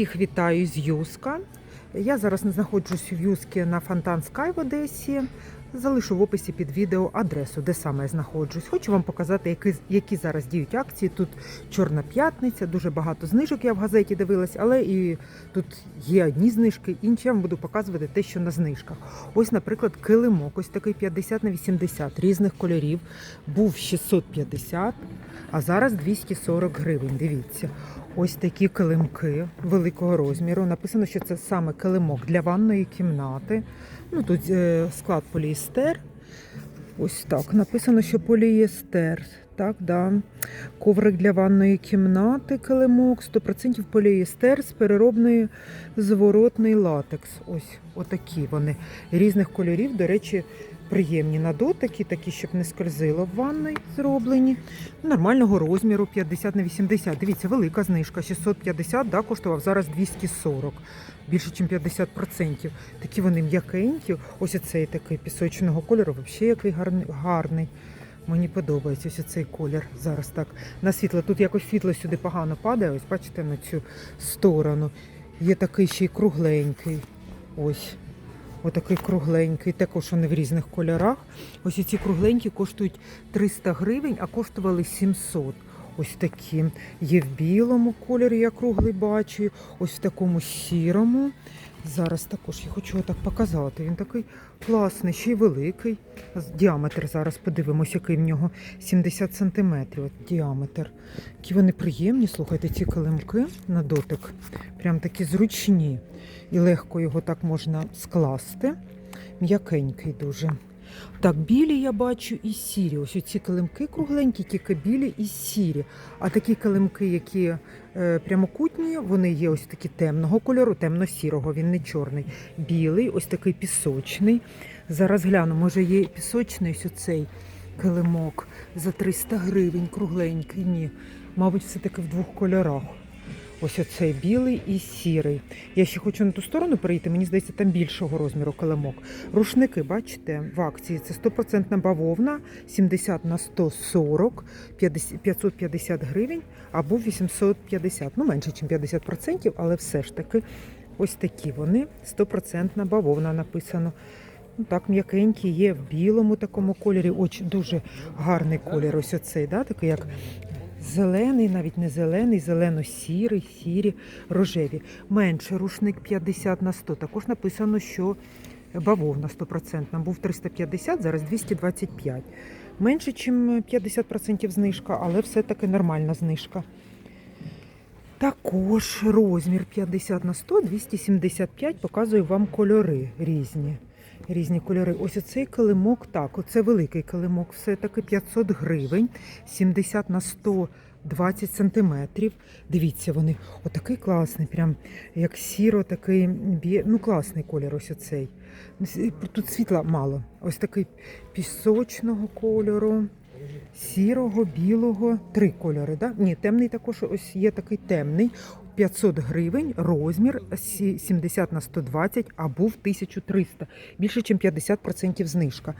Всіх вітаю з Юска. Я зараз знаходжусь в Юскі на Фонтан Скай в Одесі. Залишу в описі під відео адресу, де саме я знаходжусь. Хочу вам показати, які, які зараз діють акції. Тут Чорна п'ятниця, дуже багато знижок я в газеті дивилась, але і тут є одні знижки, інші я вам буду показувати те, що на знижках. Ось, наприклад, килимок, ось такий 50 на 80 різних кольорів. Був 650, а зараз 240 гривень. Дивіться. Ось такі килимки великого розміру. Написано, що це саме килимок для ванної кімнати. Ну тут е, склад поліестер. Ось так. Написано, що поліестер. Так, да. Коврик для ванної кімнати, килимок, 100% поліестер з переробної зворотний латекс. Ось отакі вони різних кольорів. До речі, приємні на дотики, такі, щоб не скользило в ванной зроблені. Нормального розміру 50 на 80. Дивіться, велика знижка 650, да, коштував зараз 240, більше, ніж 50%. Такі вони м'якенькі. Ось оцей такий пісочного кольору, взагалі який гарний. Мені подобається ось цей колір зараз так на світло. Тут якось світло сюди погано падає. Ось бачите на цю сторону. Є такий ще й кругленький. Ось. Отакий кругленький, також вони в різних кольорах. Ось ці кругленькі коштують 300 гривень, а коштували 700. Ось такі. Є в білому кольорі, я круглий бачу, ось в такому сірому. Зараз також я хочу отак показати. Він такий класний, ще й великий. Діаметр зараз подивимось, який в нього 70 сантиметрів. От діаметр. Які вони приємні, слухайте, ці килимки на дотик. Прям такі зручні. І легко його так можна скласти. М'якенький дуже. Так, білі я бачу і сірі. Ось ці килимки кругленькі, тільки білі і сірі. А такі килимки, які е, прямокутні, вони є ось такі темного кольору, темно-сірого, він не чорний. Білий, ось такий пісочний. Зараз гляну, може є пісочний ось оцей килимок за 300 гривень, кругленький. Ні. Мабуть, все-таки в двох кольорах. Ось оцей білий і сірий. Я ще хочу на ту сторону перейти, мені здається, там більшого розміру килимок. Рушники, бачите, в акції це 100% бавовна, 70 на 140, 550 гривень або 850. Ну, менше, ніж 50%, але все ж таки ось такі вони. 100% бавовна написано. Ну, так, м'якенькі є в білому такому кольорі. Ось дуже гарний колір. Ось оцей, да, такий як Зелений, навіть не зелений, зелено-сірий, сірі, рожеві. Менше рушник 50 на 100. Також написано, що бавовна 100%. Був 350, зараз 225. Менше, ніж 50% знижка, але все-таки нормальна знижка. Також розмір 50 на 100, 275. Показую вам кольори різні. Різні кольори. Ось оцей килимок, так, оце великий килимок, все-таки 500 гривень, 70 на 100, 20 сантиметрів. Дивіться, вони отакий класний, прям як сіро, такий ну класний колір ось оцей. Тут світла мало. Ось такий пісочного кольору, сірого, білого, три кольори. Да? Ні, темний також ось є такий темний. 500 гривень, розмір 70 на 120, а був 1300. Більше, ніж 50% знижка.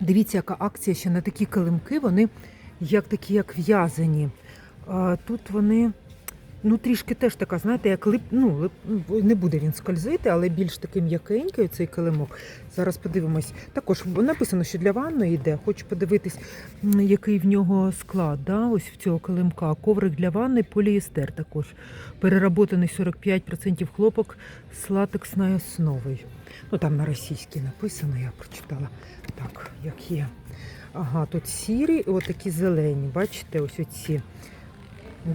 Дивіться, яка акція ще на такі килимки, вони як такі, як в'язані. Тут вони ну, трішки теж така, знаєте, як лип, ну, лип, не буде він скользити, але більш такий м'якенький цей килимок. Зараз подивимось. Також написано, що для ванної йде. Хочу подивитись, який в нього склад. Да? Ось в цього килимка. Коврик для ванни, поліестер також. Переработаний 45% хлопок з латексною основою. Ну там на російській написано, я прочитала. Так, як є. Ага, тут сірі отакі зелені. Бачите, ось оці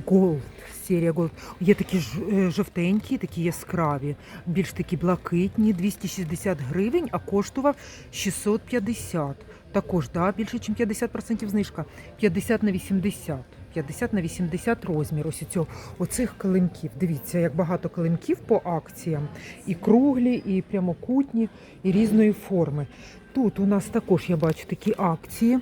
голд, серія голд. Є такі е, жовтенькі, такі яскраві, більш такі блакитні, 260 гривень, а коштував 650. Також, да, більше, ніж 50% знижка. 50 на 80. 50 на 80 розмір ось цього, оцих килимків. Дивіться, як багато килимків по акціям. І круглі, і прямокутні, і різної форми. Тут у нас також я бачу такі акції.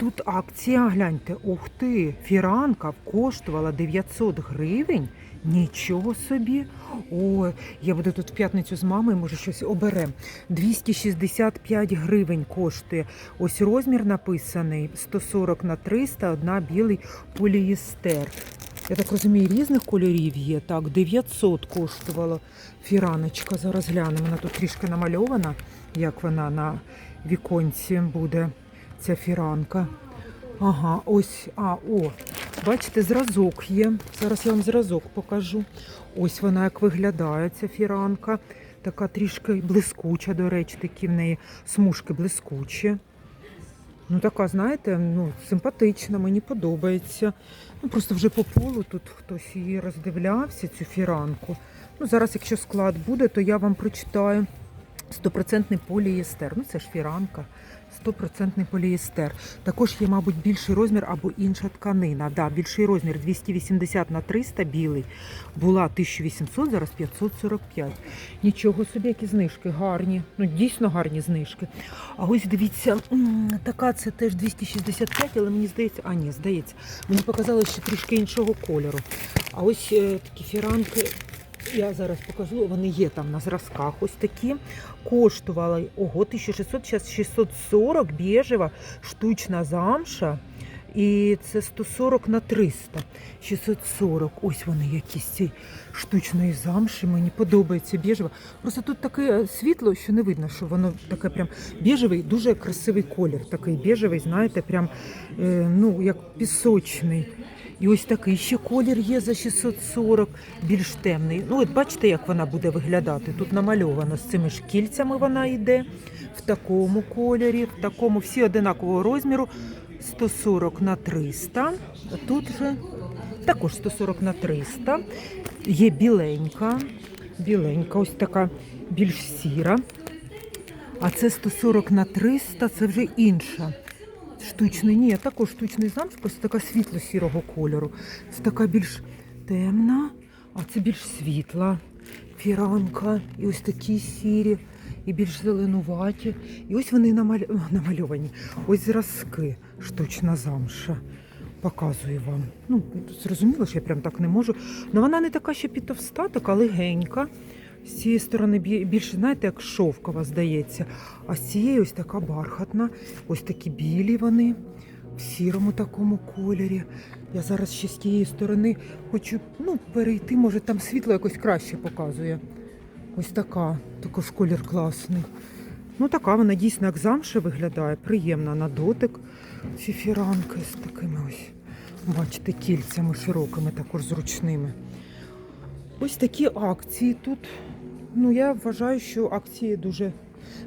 Тут акція, гляньте, ух ти, фіранка коштувала 900 гривень. Нічого собі. Ой, я буду тут в п'ятницю з мамою, може щось оберем. 265 гривень коштує. Ось розмір написаний 140 на 300, одна білий полієстер. Я так розумію, різних кольорів є. Так, 900 коштувала фіраночка. Зараз глянемо. Вона тут трішки намальована, як вона на віконці буде, ця фіранка. Ага, ось, а, о, бачите, зразок є. Зараз я вам зразок покажу. Ось вона як виглядає, ця фіранка. Така трішки блискуча, до речі, такі в неї смужки блискучі. Ну, така, знаєте, ну, симпатична, мені подобається. Ну, просто вже по полу тут хтось її роздивлявся, цю фіранку. Ну, зараз, якщо склад буде, то я вам прочитаю. Стопроцентний полієстер. Ну, це ж фіранка. Стопроцентний полієстер. Також є, мабуть, більший розмір або інша тканина. Да, більший розмір 280 на 300 білий. Була 1800, зараз 545. Нічого собі, які знижки гарні. Ну, дійсно гарні знижки. А ось дивіться, така це теж 265, але мені здається, а ні, здається, мені показалось, що трішки іншого кольору. А ось е, такі фіранки. Я зараз покажу, вони є там на зразках. Ось такі. Коштувала ого, 1600, зараз 640 біжева штучна замша. І це 140 на 300. 640. Ось вони якісь ці штучної замші. Мені подобається біжева. Просто тут таке світло, що не видно, що воно таке прям біжевий, дуже красивий колір. Такий біжевий, знаєте, прям е, ну, як пісочний. І ось такий ще колір є за 640, більш темний. Ну, от бачите, як вона буде виглядати. Тут намальовано з цими ж кільцями вона йде в такому кольорі, в такому всі одинакового розміру. 140 на 300. Тут же також 140 на 300. Є біленька. Біленька, ось така більш сіра. А це 140 на 300, це вже інша. Штучний, ні, також штучний замш, просто така світло-сірого кольору. Це така більш темна, а це більш світла фіранка. І ось такі сірі, і більш зеленуваті. І ось вони намаль... намальовані. Ось зразки штучна замша. Показую вам. Ну, зрозуміло, що я прям так не можу. Ну вона не така ще підтовста, така легенька. З цієї сторони більше, знаєте, як шовкова, здається. А з цієї ось така бархатна. Ось такі білі вони в сірому такому кольорі. Я зараз ще з тієї сторони хочу ну, перейти, може там світло якось краще показує. Ось така, також колір класний. Ну, така вона дійсно як замша виглядає, приємна на дотик. Ці фіранки з такими ось, бачите, кільцями широкими, також зручними. Ось такі акції тут. Ну, я вважаю, що акції дуже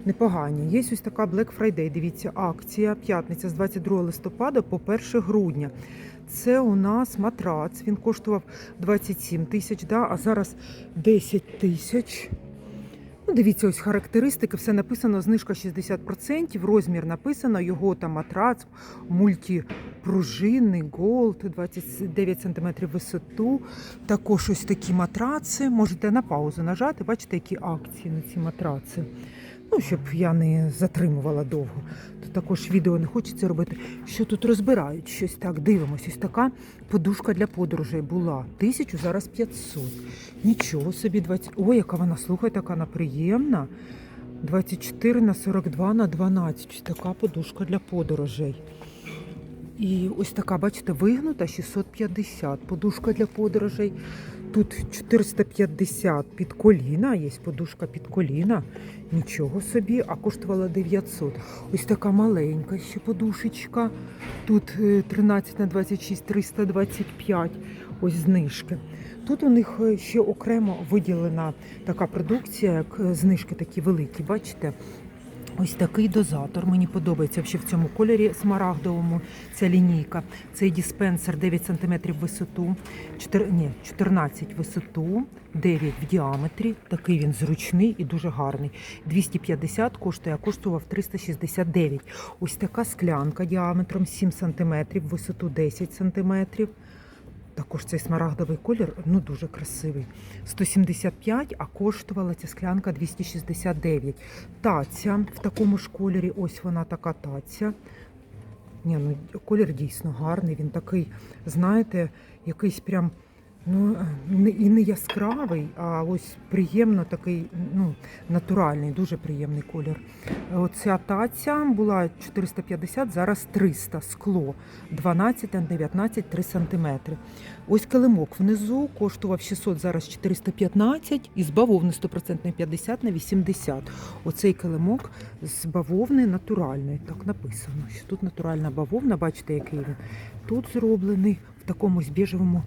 непогані. Є ось така Black Friday, дивіться, акція п'ятниця з 22 листопада по 1 грудня. Це у нас матрац. Він коштував 27 тисяч, да, а зараз 10 тисяч. Ну, дивіться, ось характеристики, все написано, знижка 60%, розмір написано, його там матрац, мультипружинний, голд, 29 см висоту. Також ось такі матраци. Можете на паузу нажати, бачите, які акції на ці матраци. Ну, щоб я не затримувала довго. То також відео не хочеться робити. Що тут розбирають щось так, дивимося. Ось така подушка для подорожей була. Тисячу, зараз 500. Нічого собі, 20. Ой, яка вона, слухай, така вона приємна. 24 на 42 на 12. Така подушка для подорожей. І ось така, бачите, вигнута 650. Подушка для подорожей. Тут 450 під коліна, є подушка під коліна. Нічого собі, а коштувала 900. Ось така маленька ще подушечка. Тут е, 13 на 26, 325. Ось знижки. Тут у них е, ще окремо виділена така продукція, як е, знижки такі великі, бачите? Ось такий дозатор. Мені подобається в цьому кольорі смарагдовому. Ця лінійка. Цей диспенсер 9 см висоту, 4, ні, 14 висоту, 9 в діаметрі. Такий він зручний і дуже гарний. 250 коштує, а коштував 369. Ось така склянка діаметром 7 см, висоту 10 см. Також цей смарагдовий колір ну дуже красивий. 175, а коштувала ця склянка 269. Таця в такому ж кольорі. Ось вона така таця. Ні, ну колір дійсно гарний. Він такий, знаєте, якийсь прям Ну, і не яскравий, а ось приємно такий, ну, натуральний, дуже приємний колір. Оця таця була 450, зараз 300, скло 12 на 19, 3 см. Ось килимок внизу коштував 600, зараз 415 і з бавовни 100% 50 на 80. Оцей килимок з бавовни натуральний, так написано, що тут натуральна бавовна, бачите, який він. Тут зроблений в такому біжевому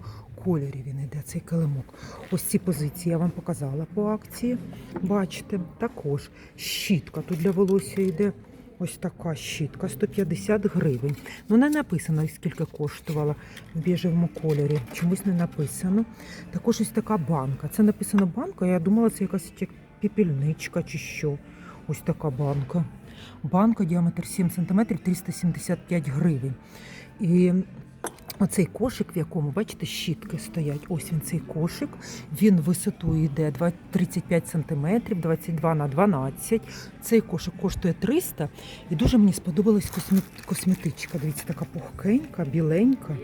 кольорі він іде, цей килимок. Ось ці позиції я вам показала по акції. Бачите, також щітка. Тут для волосся йде ось така щітка, 150 гривень. Ну, не написано, скільки коштувала в біжевому кольорі. Чомусь не написано. Також ось така банка. Це написано банка, я думала, це якась як піпільничка чи що. Ось така банка. Банка діаметр 7 см 375 гривень. І Оцей кошик, в якому, бачите, щітки стоять. Ось він цей кошик. Він висоту йде 2 35 см, 22 на 12. Цей кошик коштує 300. І дуже мені сподобалась косметичка. Дивіться, така пухкенька, біленька.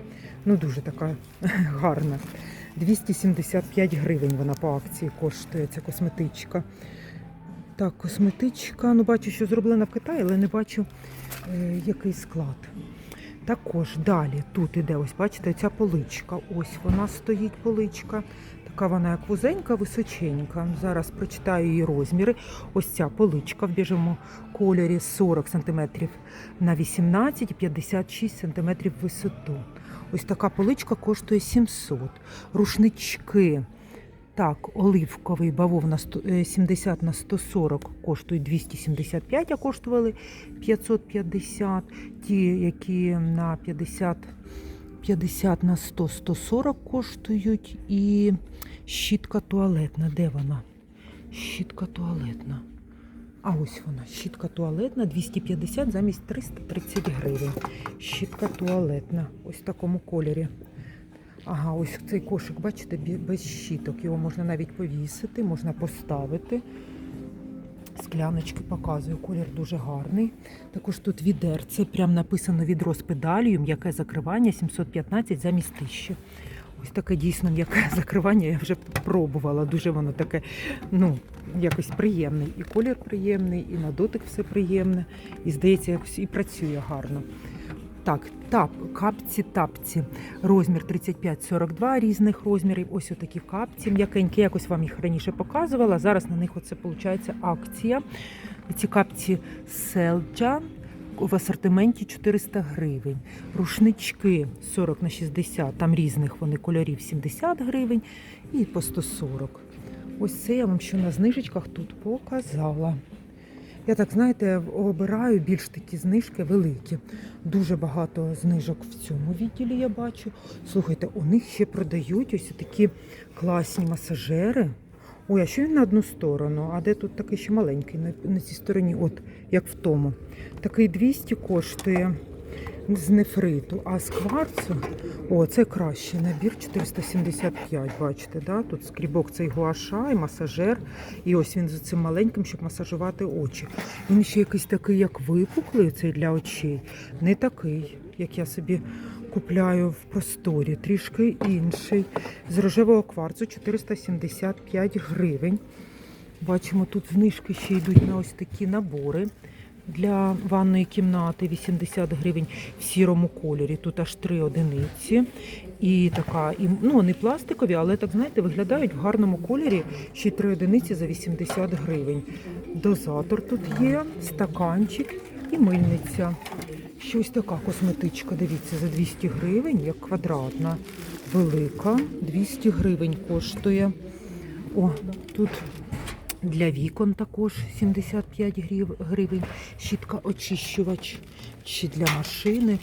Ну, дуже така гарна. 275 гривень вона по акції коштує, ця косметичка. Так, косметичка. Ну, бачу, що зроблена в Китаї, але не бачу, е, який склад. Також далі тут іде, ось бачите, ця поличка. Ось вона стоїть поличка. Така вона як вузенька, височенька. Зараз прочитаю її розміри. Ось ця поличка в біжому кольорі 40 см на 18 і 56 см висоту. Ось така поличка коштує 700. Рушнички. Так, оливковий бавовна сто- е, 70 на 140 коштують 275, а коштували 550. Ті, які на 50, 50 на 100, 140 коштують. І щітка туалетна. Де вона? Щітка туалетна. А ось вона, щітка туалетна 250 замість 330 гривень. Щітка туалетна. Ось в такому кольорі. Ага, ось цей кошик, бачите, без щіток. Його можна навіть повісити, можна поставити. Скляночки показую, колір дуже гарний. Також тут відерце, прям написано відро з педалію, м'яке закривання 715 замість 1000. Ось таке дійсно м'яке закривання я вже пробувала. Дуже воно таке, ну, якось приємний. І колір приємний, і на дотик все приємне. І здається, якось і працює гарно. Так, тап, капці, тапці. Розмір 35-42 різних розмірів. Ось отакі капці. М'якенькі, якось вам їх раніше показувала. Зараз на них оце виходить акція. Ці капці селджа в асортименті 400 гривень. Рушнички 40 на 60, там різних вони кольорів 70 гривень і по 140. Ось це я вам що на знижечках тут показала. Я так, знаєте, обираю більш такі знижки великі. Дуже багато знижок в цьому відділі я бачу. Слухайте, у них ще продають ось такі класні масажери. Ой, а що він на одну сторону? А де тут такий ще маленький на, на цій стороні, от як в тому. Такий 200 коштує з нефриту, а з кварцу, о, це краще. Набір 475, бачите, да? тут скрібок цей гуаша і масажер. І ось він за цим маленьким, щоб масажувати очі. Він ще якийсь такий, як випуклий, цей для очей. Не такий, як я собі купляю в просторі, трішки інший. З рожевого кварцу 475 гривень. Бачимо, тут знижки ще йдуть на ось такі набори для ванної кімнати 80 гривень в сірому кольорі. Тут аж три одиниці. І така, і, ну вони пластикові, але так знаєте, виглядають в гарному кольорі ще три одиниці за 80 гривень. Дозатор тут є, стаканчик і мильниця. Ще ось така косметичка, дивіться, за 200 гривень, як квадратна, велика, 200 гривень коштує. О, тут для вікон також 75 гривень. Щітка очищувач чи для машини.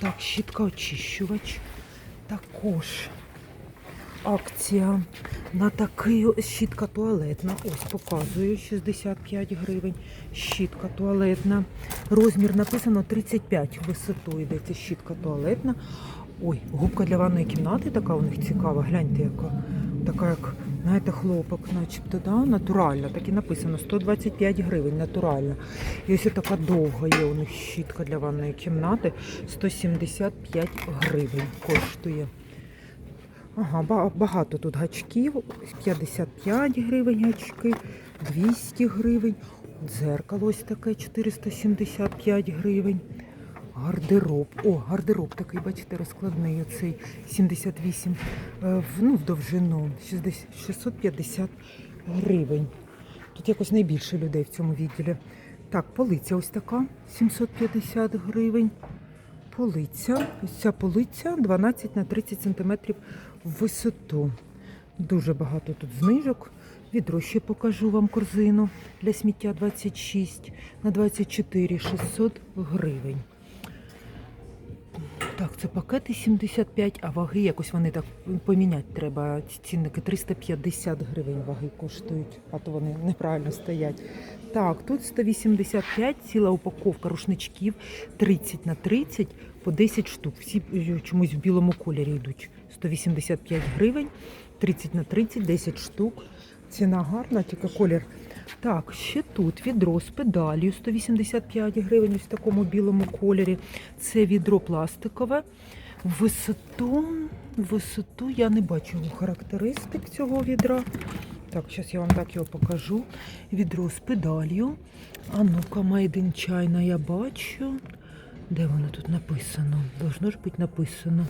Так, щітка очищувач. Також акція на такий щітка туалетна. Ось показую 65 гривень. Щітка туалетна. Розмір написано 35 висоту йде ця щітка туалетна. Ой, губка для ванної кімнати така у них цікава. Гляньте, яка така, як знаєте, хлопок, начебто, да? натуральна. Так і написано 125 гривень, натуральна. І ось така довга є у них щітка для ванної кімнати. 175 гривень коштує. Ага, багато тут гачків. 55 гривень гачки, 200 гривень. Дзеркало ось таке 475 гривень. Гардероб. О, гардероб такий, бачите, розкладний оцей 78 е, ну, в довжину 650 гривень. Тут якось найбільше людей в цьому відділі. Так, полиця ось така 750 гривень. Полиця. Ось ця полиця 12 на 30 см в висоту. Дуже багато тут знижок. Відро ще покажу вам корзину для сміття 26 на 24 600 гривень. Так, це пакети 75, а ваги якось вони так поміняти треба. Ці цінники 350 гривень ваги коштують, а то вони неправильно стоять. Так, тут 185, ціла упаковка рушничків 30 на 30 по 10 штук. Всі е, чомусь в білому кольорі йдуть. 185 гривень, 30 на 30, 10 штук. Ціна гарна, тільки колір. Так, ще тут відро з педалію 185 гривень ось в такому білому кольорі. Це відро пластикове. Висоту, висоту я не бачу характеристик цього відра. Так, зараз я вам так його покажу. Відро з педалью. А ну-ка, Made China я бачу. Де воно тут написано? Должно ж бути написано.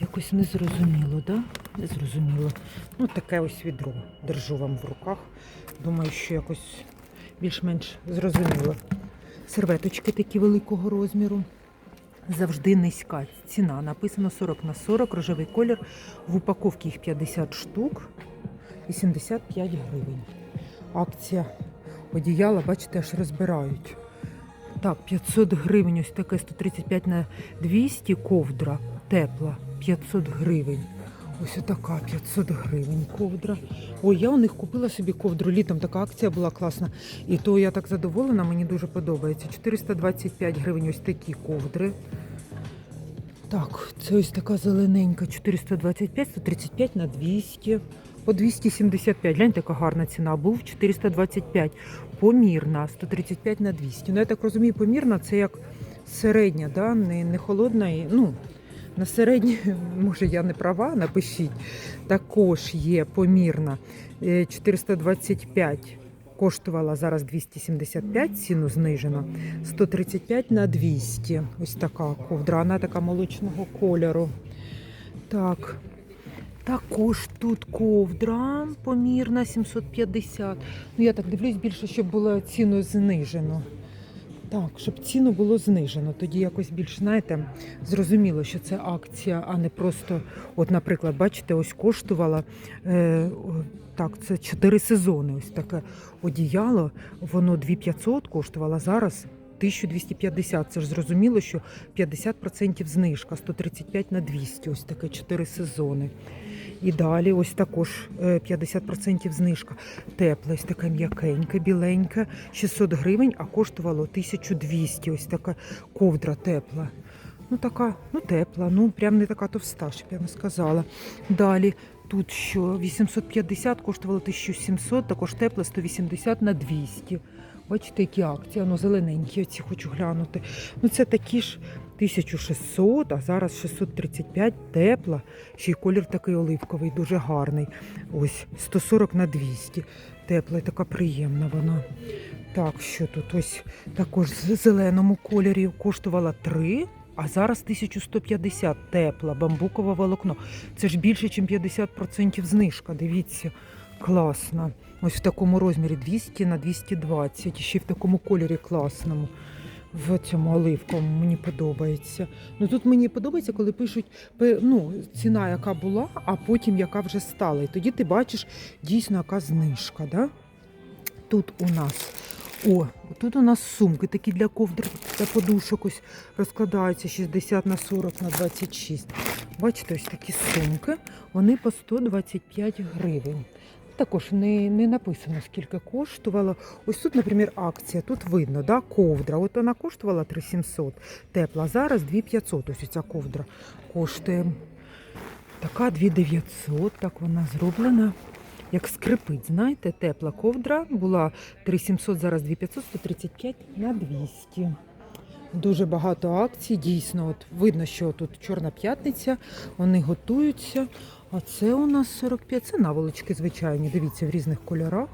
Якось незрозуміло, да? Незрозуміло. Ну, таке ось відро. Держу вам в руках. Думаю, що якось більш-менш зрозуміло. Серветочки такі великого розміру. Завжди низька ціна. Написано 40 на 40, рожевий колір. В упаковці їх 50 штук, 85 гривень. Акція одіяла, бачите, аж розбирають. Так, 500 гривень, ось таке 135 на 200 ковдра тепла, 500 гривень. Ось така 500 гривень ковдра. Ой, я у них купила собі ковдру літом, така акція була класна. І то я так задоволена, мені дуже подобається. 425 гривень ось такі ковдри. Так, це ось така зелененька, 425, 135 на 200. По 275. Гляньте, яка гарна ціна. Був 425. Помірна, 135 на 200. Ну, я так розумію, помірна це як середня, да? не, не холодна. і- Ну, на середній, може, я не права, напишіть. Також є помірна. Е, 425 коштувала зараз 275, ціну знижено. 135 на 200. Ось така ковдра, вона така молочного кольору. Так. Також тут ковдра помірна 750. Ну я так дивлюсь більше, щоб було ціну знижено. Так, щоб ціну було знижено. Тоді якось більш, знаєте, зрозуміло, що це акція, а не просто, от, наприклад, бачите, ось коштувала е, так, це 4 сезони. Ось таке одіяло, воно 2500 коштувало зараз. 1250, це ж зрозуміло, що 50% знижка, 135 на 200, ось таке 4 сезони. І далі ось також е, 50% знижка. Тепле, ось таке м'якеньке, біленьке, 600 гривень, а коштувало 1200. Ось така ковдра тепла. Ну така, ну тепла, ну прям не така товста, щоб я не сказала. Далі тут що 850 коштувало 1700, також тепле 180 на 200. Бачите, які акції, ну зелененькі, оці хочу глянути. Ну це такі ж 1600, а зараз 635 тепла. Ще й колір такий оливковий, дуже гарний. Ось 140 на 200. Тепла і така приємна вона. Так, що тут ось також в зеленому кольорі коштувала 3, а зараз 1150 тепла, бамбукове волокно. Це ж більше, ніж 50% знижка. Дивіться, класно. Ось в такому розмірі 200 на 220. І ще й в такому кольорі класному. В цьому оливковому мені подобається. Ну тут мені подобається, коли пишуть ну, ціна, яка була, а потім яка вже стала. І тоді ти бачиш дійсно яка знижка. Да? Тут у нас. О, тут у нас сумки такі для ковдр та подушок ось розкладаються 60 на 40 на 26. Бачите, ось такі сумки, вони по 125 гривень. Також не, не написано, скільки коштувало. Ось тут, наприклад, акція. Тут видно, да, ковдра. От вона коштувала 3700 тепла. Зараз 2500. Ось ця ковдра коштує. Така 2900, так вона зроблена. Як скрипить, знаєте, тепла ковдра була 3700, зараз 2500, 135 на 200. Дуже багато акцій. Дійсно, от видно, що тут Чорна п'ятниця, вони готуються. А це у нас 45. Це наволочки звичайні. Дивіться, в різних кольорах.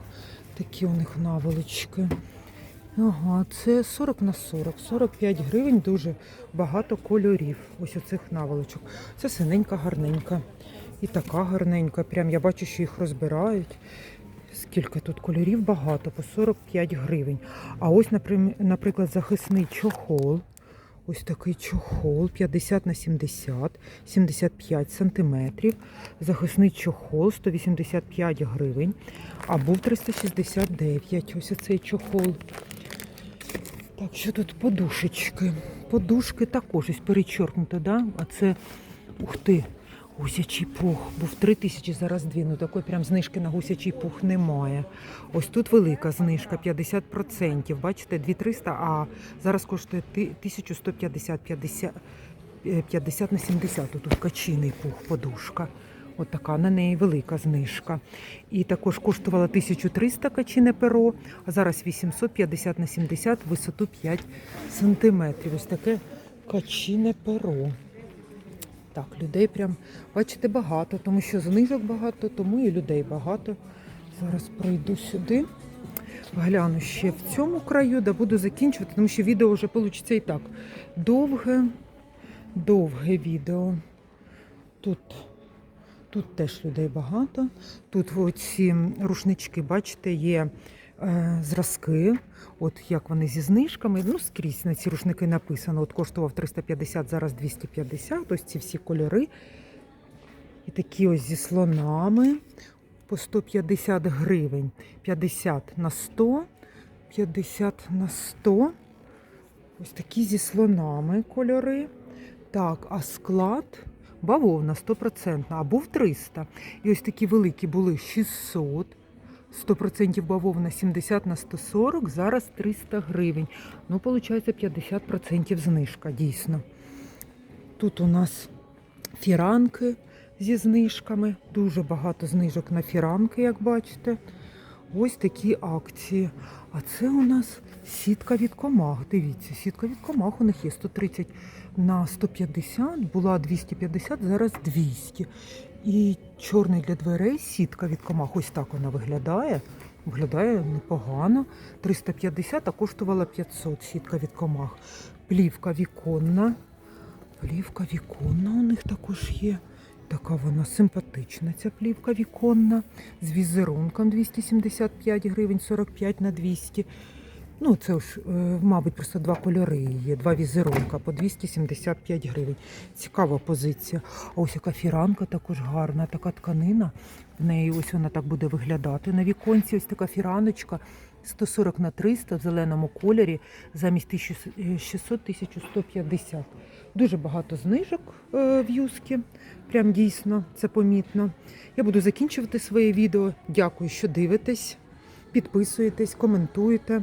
Такі у них наволочки. Ага, це 40 на 40, 45 гривень, дуже багато кольорів. Ось оцих наволочок. Це синенька, гарненька. І така гарненька. Прям я бачу, що їх розбирають. Скільки тут кольорів багато, по 45 гривень. А ось, наприклад, захисний чохол. Ось такий чохол 50 на 70, 75 сантиметрів. Захисний чохол 185 гривень. А був 369. Ось оцей чохол. Так, що тут подушечки? Подушки також ось перечоркнуто, да? А це, ух ти, гусячий пух. Був 3 тисячі, зараз 2. Ну такої прям знижки на гусячий пух немає. Ось тут велика знижка, 50%. Бачите, 2300, а зараз коштує 1150, 50, е, 50 на 70. Тут качиний пух, подушка. От така на неї велика знижка. І також коштувала 1300 качине перо, а зараз 850 на 70, висоту 5 сантиметрів. Ось таке качине перо. Так, людей прям, бачите, багато, тому що знижок багато, тому і людей багато. Зараз пройду сюди, гляну ще в цьому краю, да буду закінчувати, тому що відео вже вийде і так. Довге, довге відео. Тут Тут теж людей багато. Тут ці рушнички, бачите, є зразки. От як вони зі знижками. Ну, скрізь на ці рушники написано. От коштував 350, зараз 250. Ось ці всі кольори. І такі ось зі слонами по 150 гривень. 50 на 100, 50 на 100. Ось такі зі слонами кольори. Так, а склад бавовна 100%, а був 300. І ось такі великі були 600. 100% бавовна 70 на 140, зараз 300 гривень. Ну, виходить, 50% знижка, дійсно. Тут у нас фіранки зі знижками. Дуже багато знижок на фіранки, як бачите. Ось такі акції. А це у нас сітка від комах. Дивіться, сітка від комах у них є 130 на 150, була 250, зараз 200. І чорний для дверей сітка від комах. Ось так вона виглядає. Виглядає непогано. 350, а коштувала 500 сітка від комах. Плівка віконна. Плівка віконна у них також є. Така вона симпатична, ця плівка віконна. З візерунком 275 гривень, 45 на 200. Ну, це ж, е, мабуть, просто два кольори є, два візерунка по 275 гривень. Цікава позиція. А ось яка фіранка також гарна, така тканина. В неї ось вона так буде виглядати. На віконці ось така фіраночка 140 на 300 в зеленому кольорі замість 1600 1150. Дуже багато знижок е, в юскі. Прям дійсно це помітно. Я буду закінчувати своє відео. Дякую, що дивитесь. Підписуєтесь, коментуєте.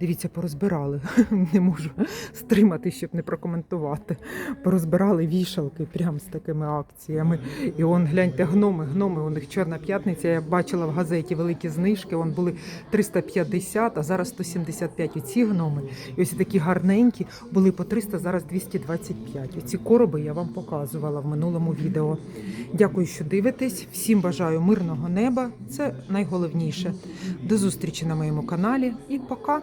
Дивіться, порозбирали. Не можу стримати, щоб не прокоментувати. Порозбирали вішалки прямо з такими акціями. І он, гляньте, гноми, гноми. У них чорна п'ятниця. Я бачила в газеті великі знижки. Вон були 350, а зараз 175. Оці гноми. І ось такі гарненькі були по 300, зараз 225. Оці короби я вам показувала в минулому відео. Дякую, що дивитесь. Всім бажаю мирного неба. Це найголовніше. До зустрічі на моєму каналі і пока.